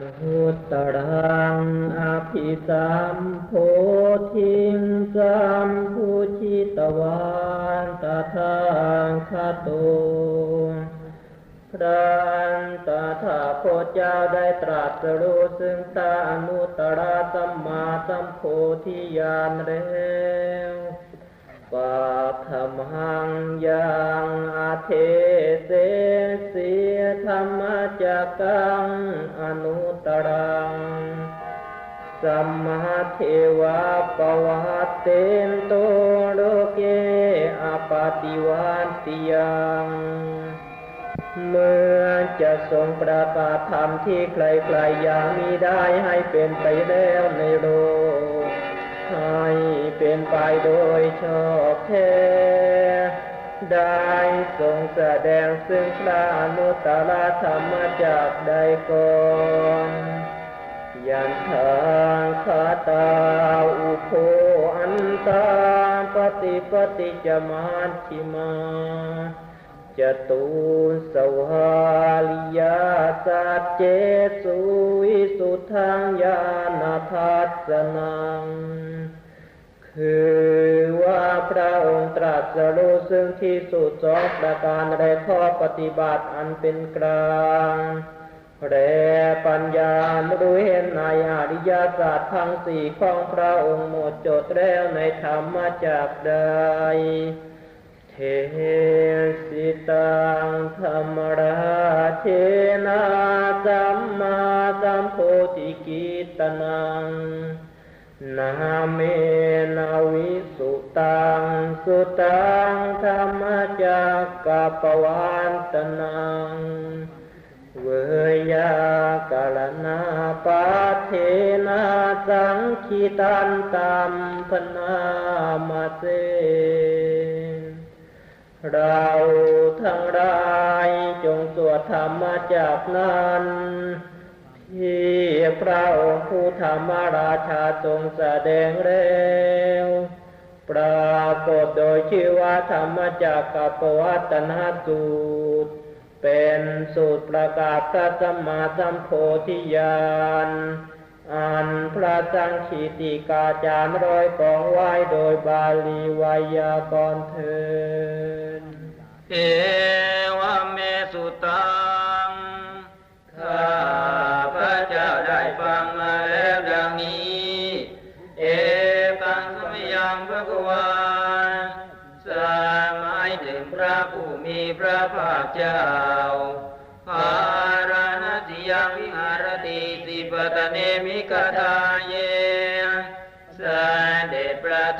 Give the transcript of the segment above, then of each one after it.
นุตตรังอภิสัมโพธิงสัมพุชิตวันตถาคโตพระอันตถาคตเจ้าได้ตรัสรู้ซึ่งพระอนุตตรสัมมาสัมโพธิญาณแล้ว ปัทมังยังอาเทเสเสียธรรมจักังอนุตตรังสัมมาเทวะปวัตเตนโตโลเกอปาติวันติยังเมื่อจะทรงประกาศธรรมที่ใครๆยังมีได้ให้เป็นไปแล้วในโลก ให้เป็นไปโดยชอบแท้ ได้ทรงแสดงซึ่งพระอนุตตรธรรมจากใดก่อนยันทางคาตาอุโพอันตาปฏิปฏิจมาชิมา จตูสวาลิยาสัจเจสุวิสุทธังญาณทัสนัง คือว่าพระองค์ตรัสรู้ซึ่งที่สุดสองประการและข้อปฏิบัติอันเป็นกลางและปัญญารู้เห็นในอริยาสัจทั้งสี่ของพระองค์หมดจดแล้วในธรรมจากใด สิตังธรรมราเทนาสัมมาสัมโพธิกิตนังนาเมนาวิสุตังสุตังธรรมจักกะปวันตนังเวยากาลนาปาเทนาสังคิตันตัมพนามาเส เราทั้งหลายจงสวดธรรมจากนั้นที่พระองค์ผู้ธรรมราชาทรงแสดงแล้วปรากฏโดยชื่อว่าธรรมจากกปวัตนสูตร เป็นสูตรประกาศพระสัมมาสัมโพธิญาณอันพระสังขีติกาจารย์ร้อยกองไว้โดยบาลีไวยากรเทิน เอวเมสุตัง ข้าพระเจ้าได้ฟังมาแล้วดังนี้ เอกังสมยังพระกวาสมัยถึงพระผู้มีพระภาคเจ้าภารณติยังวิหารติสิปตเนมิกทาเยเสด็จ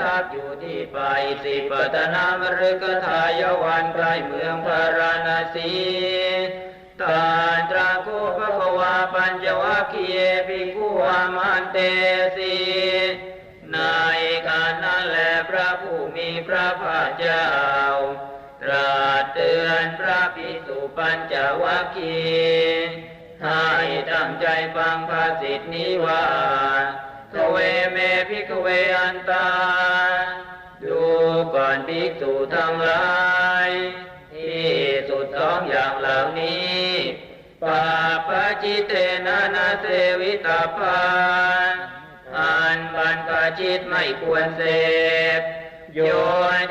ทับอยู่ที่ป่าอิสิปตนามฤกทายวันใกล้เมืองพาราณสีตาตราโคภควาปัญจวัคคียภิกขุวามันเตสีในการนั้นแลพระผู้มีพระภาคเจ้าตรัสเตือนพระภิกษุปัญจวัคคีให้ตั้งใจฟังภาษิตนี้ว่า ทเวเมพิกเวอันตา ดูก่อนภิกษุทั้งหลายที่สุดสองอย่างเหล่านี้ปาปจิเตนะนาเสวิตาปานอันบันปจิตไม่ควรเสพโย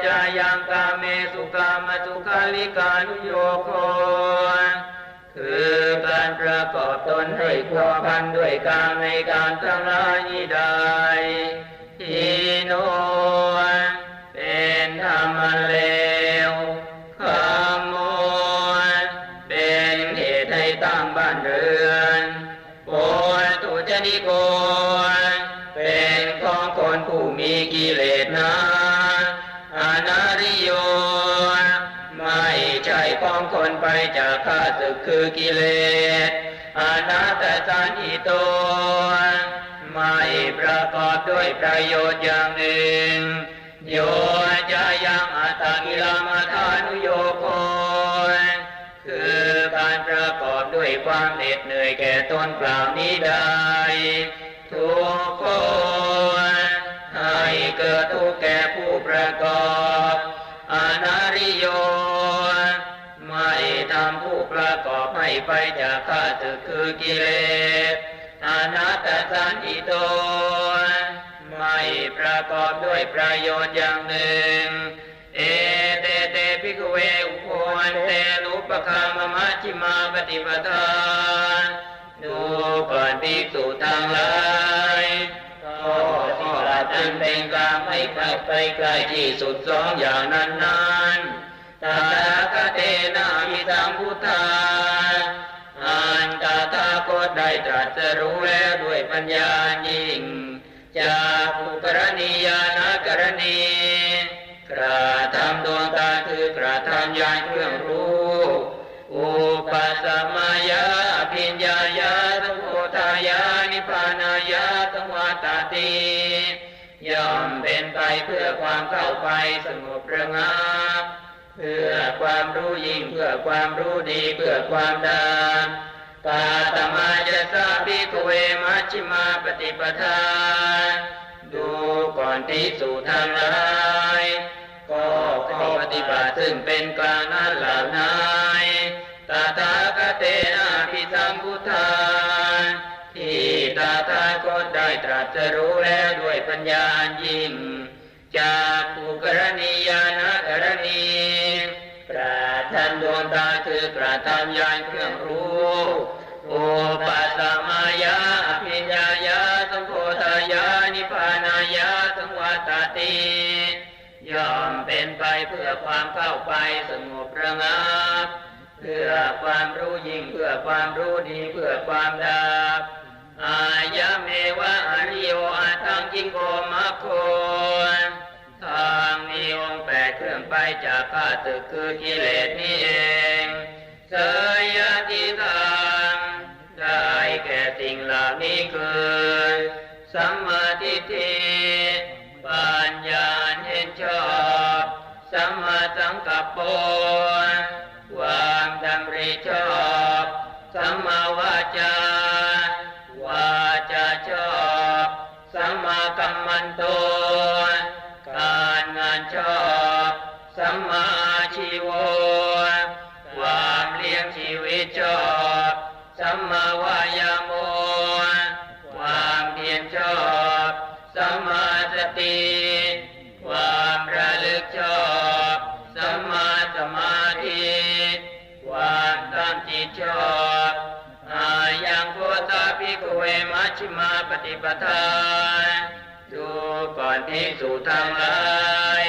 จะยังกาเมสุกามสุขาลิกานุโยโค คือการประกอบตนให้พัวพันด้วยการในการทั้งหลายนี้ได้ทีโนเป็นธรรมเลวขโมยเป็นเหตุให้ตั้งบ้านเรือนโปยตุจนิโกเป็นของคนผู้มีกิเลส จากข้าศึกคือกิเลสอนาตสันอิโตไม่ประกอบด้วยประโยชน์อย่างหนึ่ง โยจะยังอัตกิลมัฐานุโยโคคือการประกอบด้วยความเหน็ดเหนื่อยแก่ตนเปล่านี้ได้ ทุกคนให้เกิดทุกข์แก่ผู้ประกอบ อนาริโย ม่ทำผู้ประกอบให้ไปจากข้าศึกคือกิเลสอนัตสันติโต ไม่ประกอบด้วยประโยชน์อย่างหนึ่ง เอเตเตภิกเวอุโวันเตนุปคามมัชฌิมาปฏิปทาดูก่อนภิกษุทางหลายก็ที่ปฏิบันั้นเป็นกลารไม่ไปไกลที่สุดสองอย่างนั้นนั้น ตถาคตเตนะมิสัมพุทธาอันตถาคตได้ตรัสรู้แล้วด้วยปัญญายิ่งจากภูกรณียานกรณีกระทำดวงตาคือกระทำยานเครื่องรู้อุปสมายาปิญญายาสังโฆทายานิพานายาสังวาตาติย่อมเป็นไปเพื่อความเข้าไปสงบระงับ พื่อความรู้ยิ่งเพื่อความรู้ดีเพื่อความดาตาตมาจะสาภิกเวมัชฌิมาปฏิปทา ดูก่อนที่สู่ทางหลายก็ขอปฏิบัติซึ่งเป็นกลางนั้นเหล่านั้นตาคเตนะพิสัมพุทธาที่ตถาคตได้ตรัสรู้แล้วด้วยปัญญาอันยิ่ง จากภูกรณียานก ตาคือกระทำยานเครื่องรู้อุปสมายาอภิญญายาสังโฆทายานิพานายาสังวาตาติย่อมเป็นไปเพื่อความเข้าไปสงบระงับ เพื่อความรู้ยิ่งเพื่อความรู้ดีเพื่อความดับ อายะเมวะอริโยอาทังจิงโกมะโค ไปจากข้าศึกคือกิเลสนี้เองเสยยะทิทางได้แก่สิ่งเหล่านี้คือสัมมาทิฏฐิปัญญาเห็นชอบสัมมาสังกัปโปความดำริชอบสัมมาวาจาวาจาชอบสัมมากัมมันโต ชอบสัมมาสติความระลึกชอบสัมมาสมาธิความตั้งจิตชอบอายังโพธาภิกขเวมัชฌิมาปฏิปทาดูก่อนภิกษุทั้งหลาย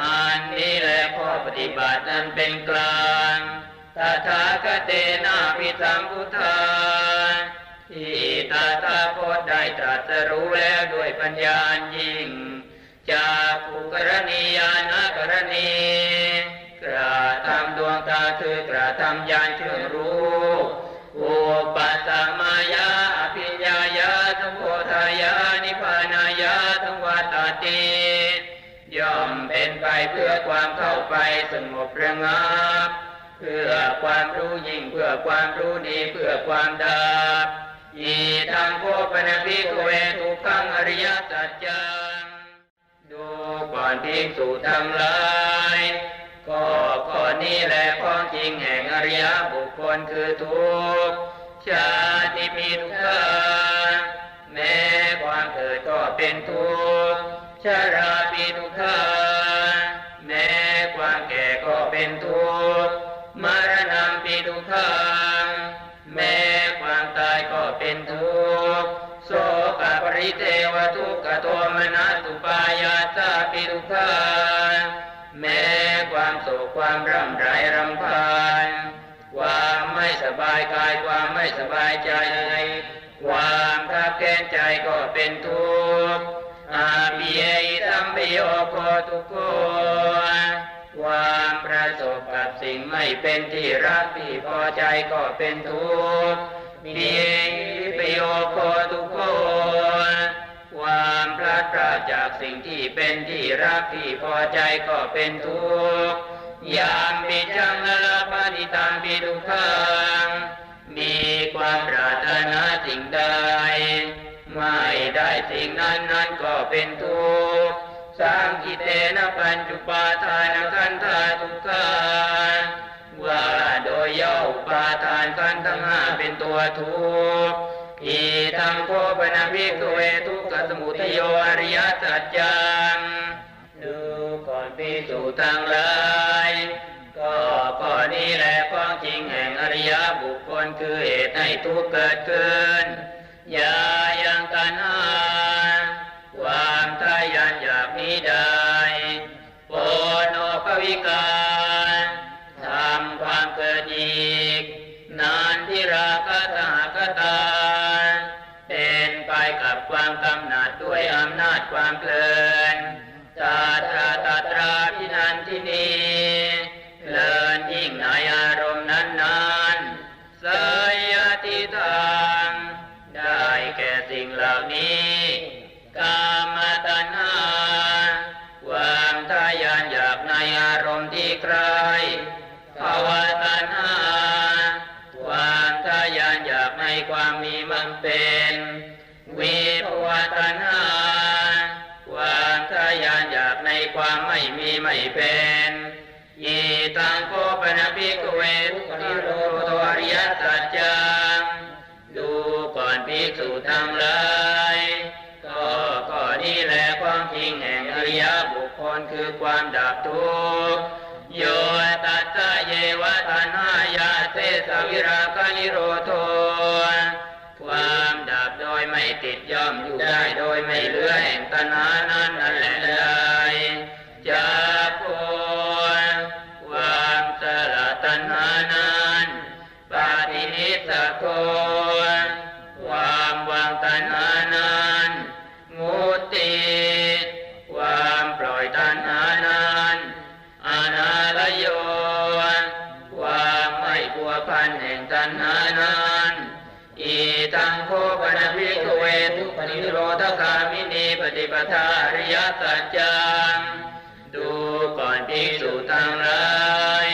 อันนี้แหละข้อปฏิบัตินั้นเป็นกลางตถาคตเตนะพิสัมพุทธา ที่ตถาคตได้ตรัสรู้แล้วด้วยปัญญายิ่ง จากภูกรณียานกรณีกระทำดวงตาคือกระทำยานเครื่องรู้อุปสมายาอภิญญายาสังโฆทายานิพพานายาทั้งวัตติย่อมเป็นไปเพื่อความเข้าไปสงบระงับ เพื่อความรู้ยิ่งเพื่อความรู้ดีเพื่อความดับ อีทางโคปนภิกเวทุกขังอริยสัจจังดูก่อนภิกษุทั้งหลายก็ข้อนี้แหละข้อจริงแห่งอริยบุคคลคือทุกข์ชาติมีทุกข์แม้ความเกิดก็เป็นทุกข์ชาราปีทุกข์แม้ความแก่ก็เป็นทุกข์มรณะปีทุกข์ ริเทวทุกขโทมนัสุปายาสาปิทุกขาแม้ความโศกความร่ำไรรำพันความไม่สบายกายความไม่สบายใจ ความทับแค้นใจก็เป็นทุกข์อาภิเยตัมปิโยโคทุกโคความประสบกับสิ่งไม่เป็นที่รักที่พอใจก็เป็นทุกข์มีปิโยโคทุกโค ความพลัดพรากจากสิ่งที่เป็นที่รักที่พอใจก็เป็นทุกข์ยามปิจังละปานิตังปิทุกขังมีความปรารถนาสิ่งใดไม่ได้สิ่งนั้นนั้นก็เป็นทุกข์สังกิเตนะปัญจุปาทานขันธาทุกขาว่าโดยย่อปาทานขันธ์ทั้งห้าเป็นตัวทุกข์อี ตังโคปนภิกขเวทุกขสมุทโยอริยสัจจังดูก่อนภิกษุทั้งหลายก็ข้อนี้แหละความจริงแห่งอริยบุคคลคือเหตุให้ทุกข์เกิดขึ้นอย่า เพลินตาตราตาตราพินันที่นี้เพลินยิ่งในอารมณ์นั้นนั้นสยติทางได้แก่สิ่งเหล่านี้กามตัณหาความทะยานอยากในอารมณ์ที่ใคร ภิกขเวทุกขิโรโตอริยสัจจังดูก่อนภิกษุทั้งหลายก็ก็นี้แหละความจริงแห่งอริยบุคคลคือความดับทุกข์โยตัสสะเยวะตัณหายาเตสวิราคนิโรโทความดับโดยไม่ติดย่อมอยู่ได้โดยไม่เลือแห่งตัณหานั้น ทาอริยสัจจังดูก่อนภิกษุทั้งหลาย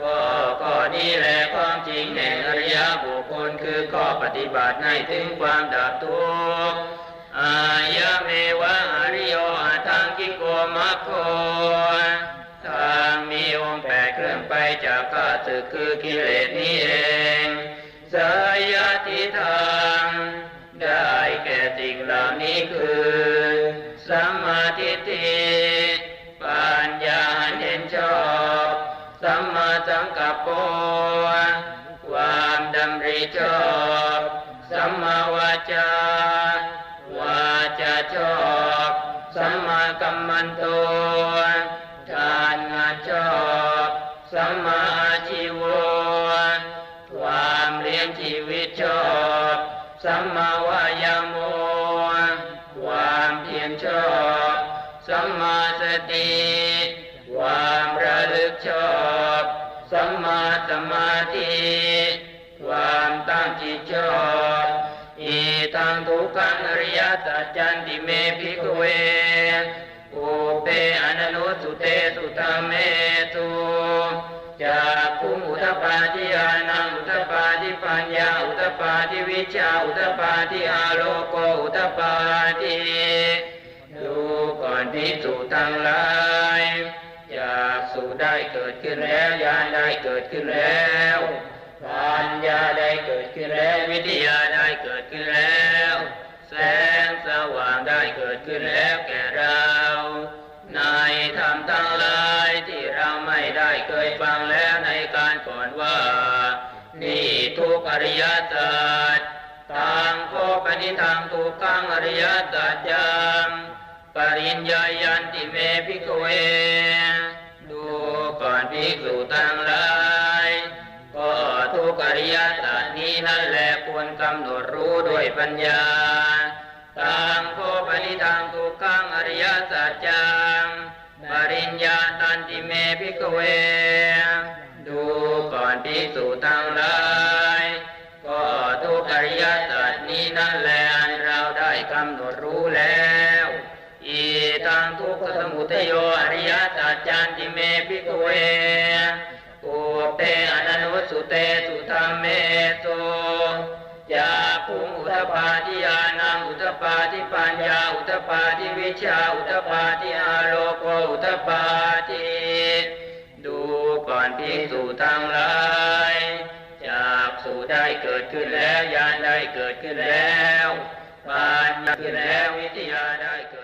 ก็ก็นี้แหละความจริงแห่งอริยบุคคลคือข้อปฏิบัติให้ถึงความดับทุกข์อายะเมวะอริโยอาทังกิโกมัคโคทางมีองค์แปดเครื่องไปจากข้าศึกคือกิเลสนี้เองสายติทางได้แก่สิ่งเหล่านี้คือ ทิฏฐิปัญญาเห็นชอบสัมมาสังกัปปะความดำริชอบสัมมาวาจาวาจาชอบสัมมากัมมันโตการงานชอบสัมมาอาชีวความเลี้ยงชีวิตชอบสัมมาว ติความระลึกชอบสัมมาสมาธิความตั้งจิตชอบอีตังทุกขังอริยสัจจันติเมภิกขเวอุเปอนันุสุเตสุธรรมเมตุจากภูมิอุตปาทิอานังอุตปาทิปัญญาอุตปาทิวิชาอุตปาทิอาโลโกอุตปาทิ ก่อนพิสูจทั้งหลายอยากสู่ได้เกิดขึ้นแล้วญาณได้เกิดขึ้นแล้วปัญญาได้เกิดขึ้นแล้ววิทยาได้เกิดขึ้นแล้ว แสงสว่างได้เกิดขึ้นแล้วแก่เรา ในธรรมทั้งหลายที่เราไม่ได้เคยฟังแล้วในการก่อนว่า นี่ทุกอริยสัจทางโคปนิทางทุกขังอริยสัจจัง ปริญญายันติเมภิกเว ดูก่อนภิกษุทั้งหลายก็ทุกอริยสัจนี้นั่นแหละควรกำหนดรู้ด้วยปัญญาทางโคปนิทางทุกขังอริยสัจจังปริญญาตันติเมภิกเว ดูก่อนภิกษุทั้งหลาย ทุกขสมุทโยอริยสัจจันติเมภิกเวอุเตอนันุสุเตสุธรรมเมโตยาภูมิอุตปาทิยานังอุตปาทิปัญญาอุตปาทิวิชาอุตปาทิอาโลโกอุตปาทิดูก่อนภิกษุทั้งหลายจากสู่ได้เกิดขึ้นแล้วญาณได้เกิดขึ้นแล้วปัญญาที่แล้ววิทยาได้เกิด